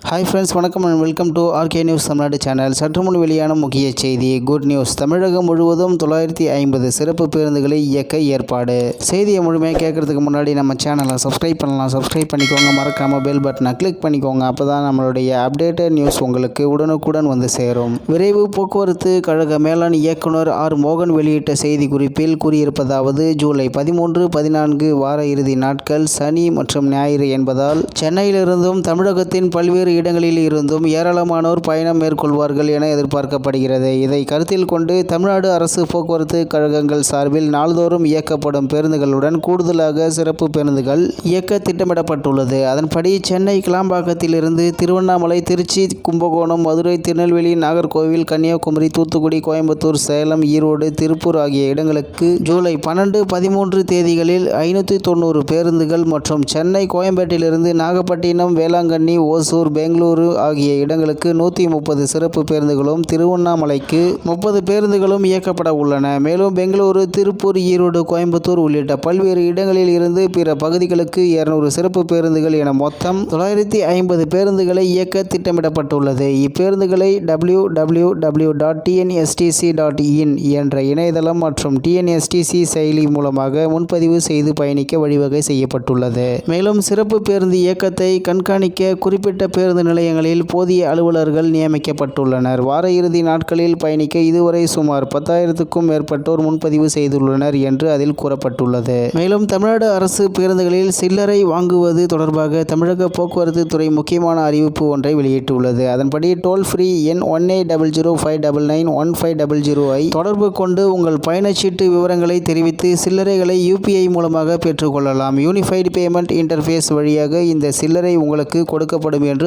Hi friends வணக்கம் and welcome to RK news Tamil Nadu channel சற்று முன் வெளியான முக்கிய செய்தி குட் நியூஸ் தமிழகம் முழுவதும் தொள்ளாயிரத்தி ஐம்பது சிறப்பு பேருந்துகளை இயக்க ஏற்பாடு. செய்தியை முழுமையாக கேட்கறதுக்கு முன்னாடி நம்ம சேனலை சப்ஸ்கிரைப் பண்ணலாம். சப்ஸ்கிரைப் பண்ணிக்கோங்க மறக்காம பெல் பட்டனை கிளிக் பண்ணிக்கோங்க. அப்போ தான் நம்மளுடைய அப்டேட்டட் நியூஸ் உங்களுக்கு உடனுக்குடன் வந்து சேரும். விரைவு போக்குவரத்து கழக மேலாண் இயக்குனர் ஆர் மோகன் வெளியிட்ட செய்தி குறிப்பில் கூறியிருப்பதாவது ஜூலை பதிமூன்று பதினான்கு வார இறுதி நாட்கள் சனி மற்றும் ஞாயிறு என்பதால் சென்னையிலிருந்தும் தமிழகத்தின் பல்வேறு இடங்களில் இருந்தும் ஏராளமானோர் பயணம் மேற்கொள்வார்கள் என எதிர்பார்க்கப்படுகிறது. இதை கருத்தில் கொண்டு தமிழ்நாடு அரசு போக்குவரத்து கழகங்கள் சார்பில் நாள்தோறும் இயக்கப்படும் பேருந்துகளுடன் கூடுதலாக சிறப்பு பேருந்துகள் இயக்க திட்டமிடப்பட்டுள்ளது. அதன்படி சென்னை கிளாம்பாக்கத்திலிருந்து திருவண்ணாமலை திருச்சி கும்பகோணம் மதுரை திருநெல்வேலி நாகர்கோவில் கன்னியாகுமரி தூத்துக்குடி கோயம்புத்தூர் சேலம் ஈரோடு திருப்பூர் ஆகிய இடங்களுக்கு ஜூலை பன்னெண்டு பதிமூன்று தேதிகளில் ஐநூற்றி தொண்ணூறு பேருந்துகள் மற்றும் சென்னை கோயம்பேட்டிலிருந்து நாகப்பட்டினம் வேளாங்கண்ணி ஓசூர் பெங்களூரு ஆகிய இடங்களுக்கு நூற்றி முப்பது சிறப்பு பேருந்துகளும் திருவண்ணாமலைக்கு முப்பது பேருந்துகளும் இயக்கப்பட உள்ளன. மேலும் பெங்களூரு திருப்பூர் ஈரோடு கோயம்புத்தூர் உள்ளிட்ட பல்வேறு இடங்களில் இருந்து பிற பகுதிகளுக்கு இருநூறு சிறப்பு பேருந்துகள் என மொத்தம் தொள்ளாயிரத்தி ஐம்பது பேருந்துகளை இயக்க திட்டமிடப்பட்டுள்ளது. இப்பேருந்துகளை W W W dot TNSTC dot in என்ற இணையதளம் மற்றும் டிஎன்எஸ்டிசி செயலி மூலமாக முன்பதிவு செய்து பயணிக்க வழிவகை செய்யப்பட்டுள்ளது. மேலும் சிறப்பு பேருந்து இயக்கத்தை கண்காணிக்க குறிப்பிட்ட பேருந்து நிலையங்களில் போதிய அலுவலர்கள் நியமிக்கப்பட்டுள்ளனர். வார இறுதி நாட்களில் பயணிக்க இதுவரை சுமார் பத்தாயிரத்துக்கும் மேற்பட்டோர் முன்பதிவு செய்துள்ளனர் என்று அதில் கூறப்பட்டுள்ளது. மேலும் தமிழ்நாடு அரசு பேருந்துகளில் சில்லறை வாங்குவது தொடர்பாக தமிழக போக்குவரத்து துறை முக்கியமான அறிவிப்பு ஒன்றை வெளியிட்டுள்ளது. அதன்படி டோல் ஃப்ரீ எண் one eight double zero five double nine one five double zero ஐ தொடர்பு கொண்டு உங்கள் பயணச்சீட்டு விவரங்களை தெரிவித்து சில்லறைகளை யூபிஐ மூலமாக பெற்றுக்கொள்ளலாம். யூனிஃபைடு பேமெண்ட் இன்டர்ஃபேஸ் வழியாக இந்த சில்லறை உங்களுக்கு கொடுக்கப்படும் என்று